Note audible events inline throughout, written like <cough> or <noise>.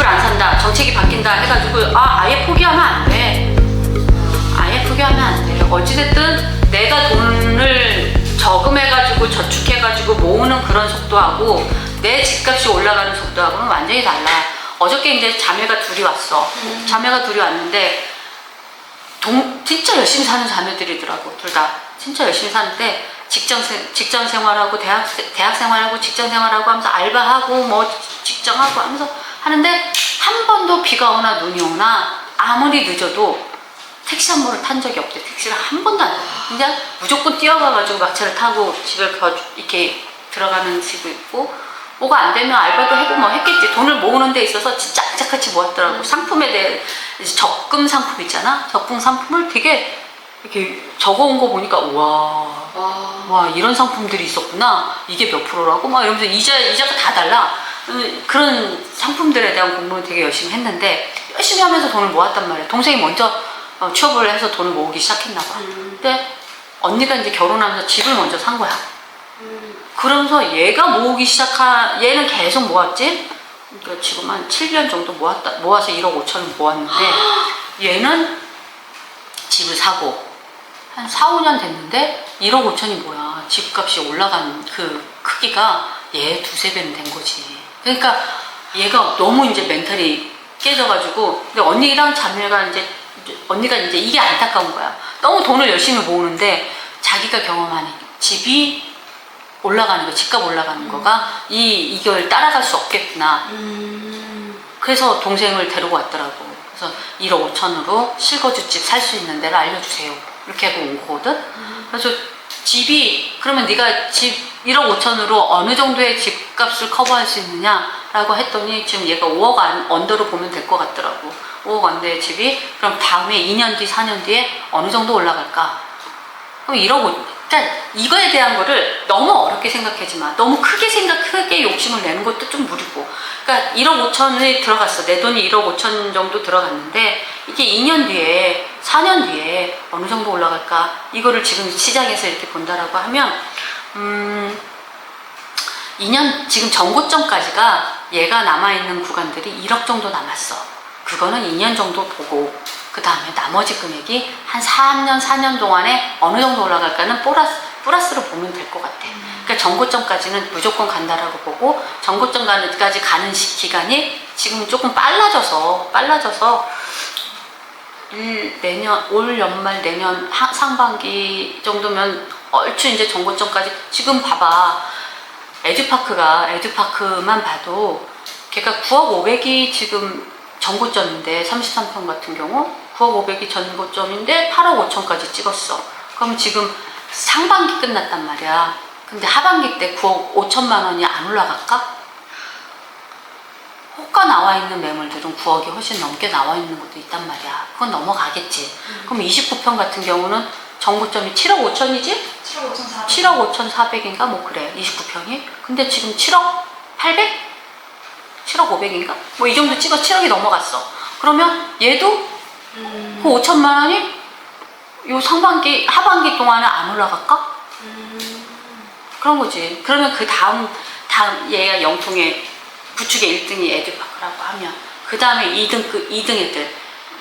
집을 안 산다 정책이 바뀐다 해가지고 아 아예 포기하면 안 돼. 아예 포기하면 안 돼. 어찌됐든 내가 돈을 저금해가지고 저축해가지고 모으는 그런 속도하고 내 집값이 올라가는 속도하고는 완전히 달라. 어저께 이제 자매가 둘이 왔어. 자매가 둘이 왔는데 동, 진짜 열심히 사는 자매들이더라고 둘 다. 진짜 열심히 사는데 직장 생 직장 생활하고 대학 세- 대학 생활하고 직장 생활하고 하면서 알바하고 뭐 직장하고 하면서 하는데 한 번도 비가 오나 눈이 오나 아무리 늦어도 택시 한 번을 탄 적이 없대. 택시를 한 번도 안 타. 그냥 무조건 뛰어가가지고 막차를 타고 집에 가 이렇게 들어가는 집도 있고 뭐가 안 되면 알바도 해고 뭐 했겠지. 돈을 모으는 데 있어서 진짜 악착같이 모았더라고. 상품에 대해 적금 상품 있잖아. 적금 상품을 되게 이렇게 적어온 거 보니까 와. 와. 와 이런 상품들이 있었구나 이게 몇 프로라고 막 이러면서 이자 이자가 다 달라 음, 그런 상품들에 대한 공부를 되게 열심히 했는데 열심히 하면서 돈을 모았단 말이야 동생이 먼저 어, 취업을 해서 돈을 모으기 시작했나 봐. 음. 근데 언니가 이제 결혼하면서 집을 먼저 산 거야. 음. 그러면서 얘가 모으기 시작한 얘는 계속 모았지? 그러니까 지금 한 7년 정도 모았다 모아서 1억 5천을 모았는데 <gasps> 얘는 집을 사고 한 4, 5년 됐는데 1억 5천이 뭐야. 집값이 올라간 그 크기가 얘 두세 배는 된 거지 그러니까 얘가 너무 이제 멘탈이 깨져가지고 근데 언니랑 자매가 이제 언니가 이제 이게 안타까운 거야 너무 돈을 열심히 모으는데 자기가 경험한 집이 올라가는 거 집값 올라가는 거가 이 이걸 따라갈 수 없겠구나 음. 그래서 동생을 데리고 왔더라고. 그래서 1억 5천으로 실거주집 살 수 있는 데를 알려주세요. 이렇게 하고 온 거거든. 그래서 집이 그러면 네가 집 1억 5천으로 어느 정도의 집값을 커버할 수 있느냐라고 했더니 지금 얘가 5억 안, 언더로 보면 될 것 같더라고. 5억 언더의 집이 그럼 다음에 2년 뒤, 4년 뒤에 어느 정도 올라갈까? 그럼 1억 5, 그러니까 이거에 대한 거를 너무 어렵게 생각하지 마. 너무 크게 생각, 크게 욕심을 내는 것도 좀 무리고. 그러니까 1억 5천이 들어갔어. 내 돈이 1억 5천 정도 들어갔는데 이게 2년 뒤에, 4년 뒤에 어느 정도 올라갈까? 이거를 지금 시장에서 이렇게 본다라고 하면, 음, 2년, 지금 전고점까지가 얘가 남아있는 구간들이 1억 정도 남았어. 그거는 2년 정도 보고, 그 다음에 나머지 금액이 한 3년, 4년 동안에 어느 정도 올라갈까는 플러스, 플러스로 보면 될 것 같아. 그러니까 전고점까지는 무조건 간다라고 보고, 전고점까지 가는 시- 기간이 지금 조금 빨라져서, 빨라져서, 일, 내년, 올 연말, 내년 하- 상반기 정도면 얼추 이제 전고점까지, 지금 봐봐. 에듀파크가 에듀파크만 봐도 걔가 9억 500이 지금 전고점인데 33평 같은 경우 9억 500이 전고점인데 8억 5천까지 찍었어. 그럼 지금 상반기 끝났단 말이야. 근데 하반기 때 9억 5천만 원이 안 올라갈까? 호가 나와 있는 매물들은 9억이 훨씬 넘게 나와 있는 것도 있단 말이야. 그건 넘어가겠지. 그럼 29평 같은 경우는 전고점이 7억 5천이지? 7억 5천 4백. 7억 5천 4백인가 뭐 그래 29평이 근데 지금 7억 800? 7억 5백인가? 뭐 이 정도 찍어 7억이 넘어갔어 그러면 얘도 음. 그 5천만 원이 요 상반기 하반기 동안에 안 올라갈까? 음. 그런 거지 그러면 그 다음 다음 얘가 영통의 구축의 1등이 에듀파크라고 하면 그 다음에 2등 그 2등 애들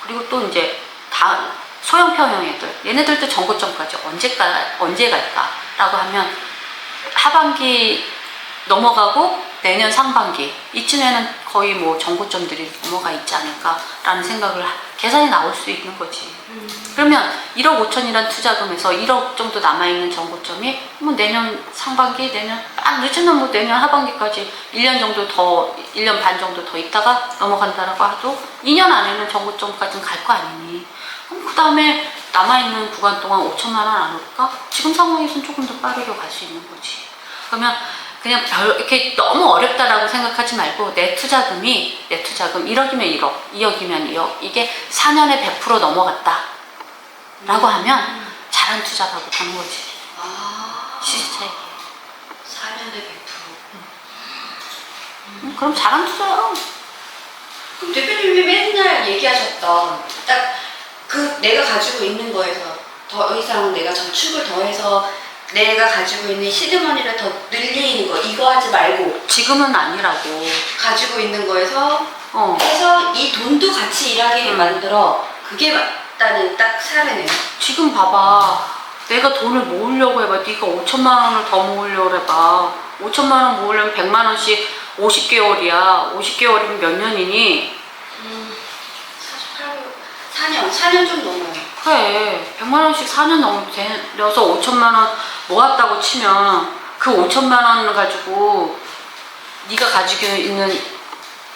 그리고 또 이제 다음 소형평형 애들 얘네들도 전고점까지 언제 가 언제 갈까라고 하면 하반기 넘어가고 내년 상반기 이쯤에는 거의 뭐 전고점들이 넘어가 있지 않을까라는 생각을 하- 계산이 나올 수 있는 거지. 음. 그러면 1억 5천이란 투자금에서 1억 정도 남아있는 전고점이 뭐 내년 상반기, 내년, 아, 늦으면 뭐 내년 하반기까지 1년 정도 더, 1년 반 정도 더 있다가 넘어간다라고 하도 2년 안에는 전고점까지는 갈 거 아니니. 그 다음에 남아있는 구간 동안 5천만 원 안 올까? 지금 상황에서는 조금 더 빠르게 갈 수 있는 거지. 그러면 그냥 별, 이렇게 너무 어렵다라고 생각하지 말고 내 투자금이, 내 투자금 1억이면 1억, 2억이면 2억, 이게 4년에 100% 넘어갔다. 라고 하면 잘한 투자라고 보는 거지. 아. 시세차익이. 4년에 100%. 음, 그럼 잘한 투자야. 그럼 대표님이 맨날 얘기하셨던 딱 그 내가 가지고 있는 거에서 더 이상 내가 저축을 더해서 내가 가지고 있는 시드머니를 더 늘리는 거 이거 하지 말고 지금은 아니라고. 가지고 있는 거에서 어. 해서 이 돈도 같이 일하게 음. 만들어 그게 맞다는 딱 사례네요. 지금 봐봐. 내가 돈을 모으려고 해봐. 네가 5천만 원을 더 모으려고 해봐. 5천만 원 모으려면 100만 원씩 50개월이야. 50개월이면 몇 년이니? 음, 48, 4년, 4년 좀 넘어요. 그래. 100만 원씩 4년 넘어서 5천만 원 모았다고 치면 그 5천만 원 가지고 네가 가지고 있는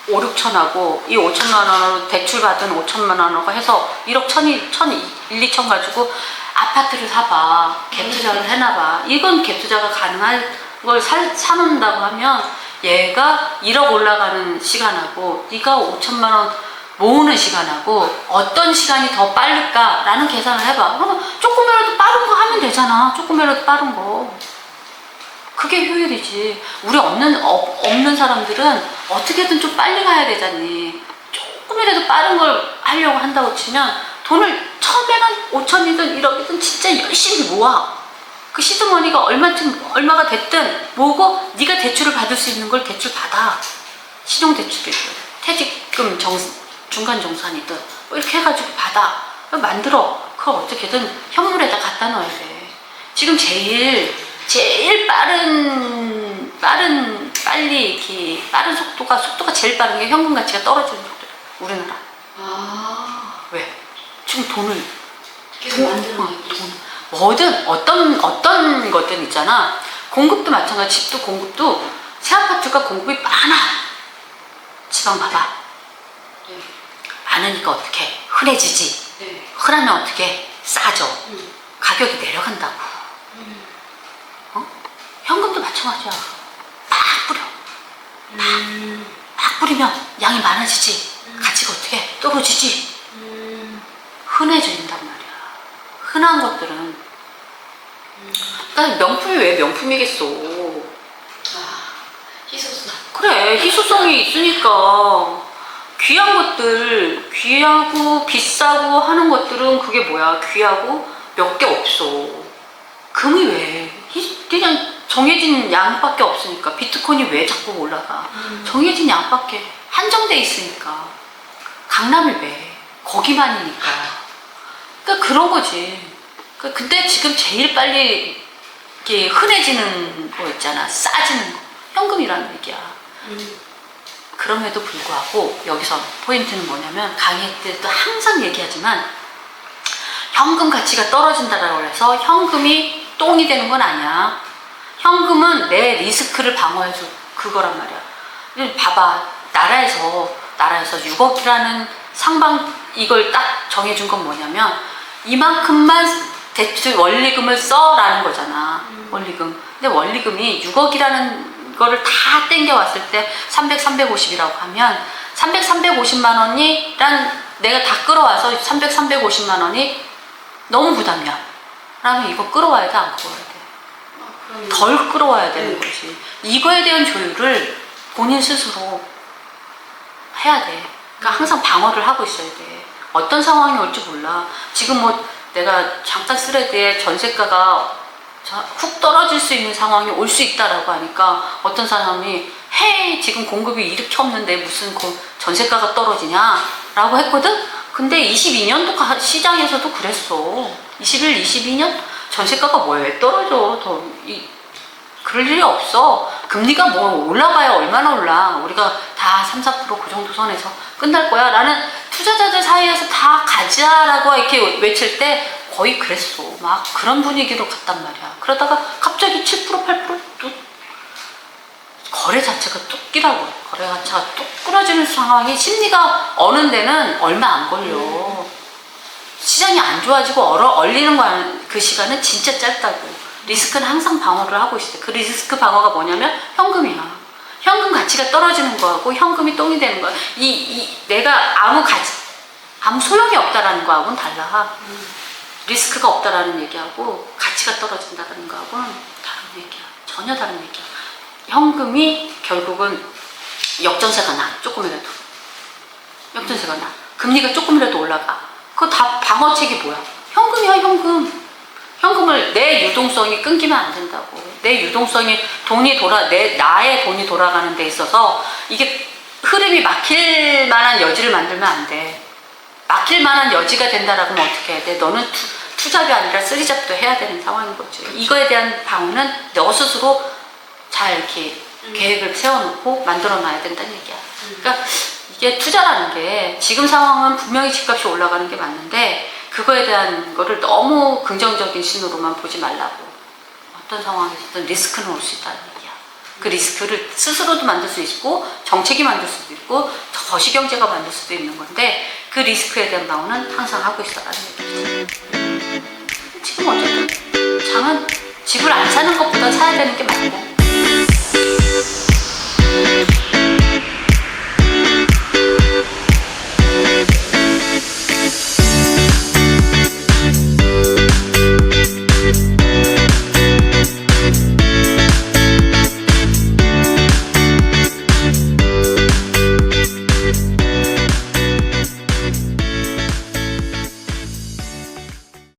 5, 6천하고 이 5천만 원으로 대출 받은 5천만 원하고 해서 1억 천이 천 1, 2천 가지고 아파트를 사봐 갭 투자를 해놔봐 이건 갭 투자가 가능한 걸 사, 사놓는다고 하면 얘가 1억 올라가는 시간하고 네가 5천만 원 모으는 시간하고 어떤 시간이 더 빠를까라는 계산을 해봐 그러면 조금이라도 빠른 거 하면 되잖아 조금이라도 빠른 거 그게 효율이지. 우리 없는 없, 없는 사람들은 어떻게든 좀 빨리 가야 되잖니. 조금이라도 빠른 걸 하려고 한다고 치면 돈을 처음에는 5천이든 1억이든 진짜 열심히 모아. 그 시드머니가 얼마쯤 얼마가 됐든 모으고 네가 대출을 받을 수 있는 걸 대출 받아. 신용 대출이든 퇴직금 정, 중간 정산이든 뭐 이렇게 해가지고 받아. 만들어. 그걸 어떻게든 현물에다 갖다 넣어야 돼. 지금 제일 제일 빠른 빠른 빨리 이렇게 빠른 속도가 속도가 제일 빠른 게 현금 가치가 떨어지는 속도. 우리나라 아, 왜? 지금 돈을 계속 돈, 만드는 어. 돈. 뭐든 어떤 어떤 것들 있잖아. 공급도 마찬가지. 집도 공급도 새 아파트가 공급이 많아. 지방 봐봐. 네. 많으니까 어떻게 흔해지지. 네. 흔하면 어떻게 싸져. 음. 가격이 내려간다고. 음. 어? 현금도 마찬가지야. 막 뿌려. 음. 막 뿌리면 양이 많아지지. 가치가 어떻게 떨어지지. 음. 흔해진단 말이야. 흔한 것들은. 그러니까 명품이 왜 명품이겠어. 아, 희소성. 그래, 희소성이 있으니까. 귀한 것들, 귀하고 비싸고 하는 것들은 그게 뭐야? 귀하고 몇 개 없어. 금이 왜? 희- 그냥 정해진 양밖에 없으니까. 비트코인이 왜 자꾸 올라가? 음. 정해진 양밖에 한정돼 있으니까. 강남이 왜? 거기만이니까. 그러니까 그런 거지. 그- 근데 지금 제일 빨리 이렇게 흔해지는 거 있잖아. 싸지는 거. 현금이라는 얘기야. 음. 그럼에도 불구하고 여기서 포인트는 뭐냐면 강의 때도 항상 얘기하지만 현금 가치가 떨어진다라고 해서 현금이 똥이 되는 건 아니야. 현금은 내 리스크를 방어해서 그거란 말이야. 봐봐 나라에서 나라에서 6억이라는 상방 이걸 딱 정해준 건 뭐냐면 이만큼만 대출 원리금을 써라는 거잖아. 원리금. 근데 원리금이 6억이라는 거를 다 땡겨 왔을 때 300, 350이라고 하면 300, 350만 원이란 내가 다 끌어와서 300, 350만 원이 너무 부담이야. 그러면 이거 끌어와야 돼, 안 끌어와야 돼? 덜 끌어와야 되는 네. 거지. 이거에 대한 조율을 본인 스스로 해야 돼. 그러니까 항상 방어를 하고 있어야 돼. 어떤 상황이 올지 몰라. 지금 뭐 내가 잠깐 스레드에 전세가가 자- 훅 떨어질 수 있는 상황이 올 수 있다라고 하니까 어떤 사람이 해 지금 공급이 이렇게 없는데 무슨 그 전세가가 떨어지냐라고 했거든. 근데 22년도 시장에서도 그랬어. 21, 22년 전세가가 뭐왜 떨어져? 더 이, 그럴 일이 없어. 금리가 뭐 올라가야 얼마나 올라. 우리가 다 3, 4%그 정도 선에서 끝날 거야. 라는 투자자들 사이에서 다 가자라고 이렇게 외칠 때 거의 그랬어. 막 그런 분위기로 갔단 말이야. 그러다가 갑자기 7%, 8%또 거래 자체가 뚝 끼라고. 거래 자체가 뚝 끊어지는 상황이 심리가 어는 데는 얼마 안 걸려. 시장이 안 좋아지고 얼어, 얼리는 거, 안- 그 시간은 진짜 짧다고. 리스크는 항상 방어를 하고 있어. 그 리스크 방어가 뭐냐면 현금이야. 현금 가치가 떨어지는 거하고 현금이 똥이 되는 거야. 이, 이, 내가 아무 가치, 아무 소용이 없다라는 거하고는 달라. 리스크가 없다라는 얘기하고 가치가 떨어진다는 거하고는 다른 얘기야. 전혀 다른 얘기야. 현금이 결국은 역전세가 나. 조금이라도. 역전세가 나. 금리가 조금이라도 올라가. 그거 다 방어책이 뭐야? 현금이야, 현금. 현금을 내 유동성이 끊기면 안 된다고. 내 유동성이 돈이 돌아 내 나의 돈이 돌아가는 데 있어서 이게 흐름이 막힐 만한 여지를 만들면 안 돼. 막힐 만한 여지가 된다라고 하면 어떻게 해야 돼? 너는 투, 투잡이 아니라 쓰리잡도 해야 되는 상황인 거지. 이거에 대한 방어는 너 스스로 잘 이렇게 계획을 세워놓고 만들어 놔야 된다는 얘기야. 그러니까 이게 투자라는 게 지금 상황은 분명히 집값이 올라가는 게 맞는데 그거에 대한 거를 너무 긍정적인 신호로만 보지 말라고. 어떤 상황에서든 리스크는 올 수 있다는 얘기야. 그 리스크를 스스로도 만들 수 있고 정책이 만들 수도 있고 거시경제가 만들 수도 있는 건데 그 리스크에 대한 방어는 항상 하고 있어라는 얘기지. 지금 어쨌든 장은 집을 안 사는 것보다 사야 되는 게 맞고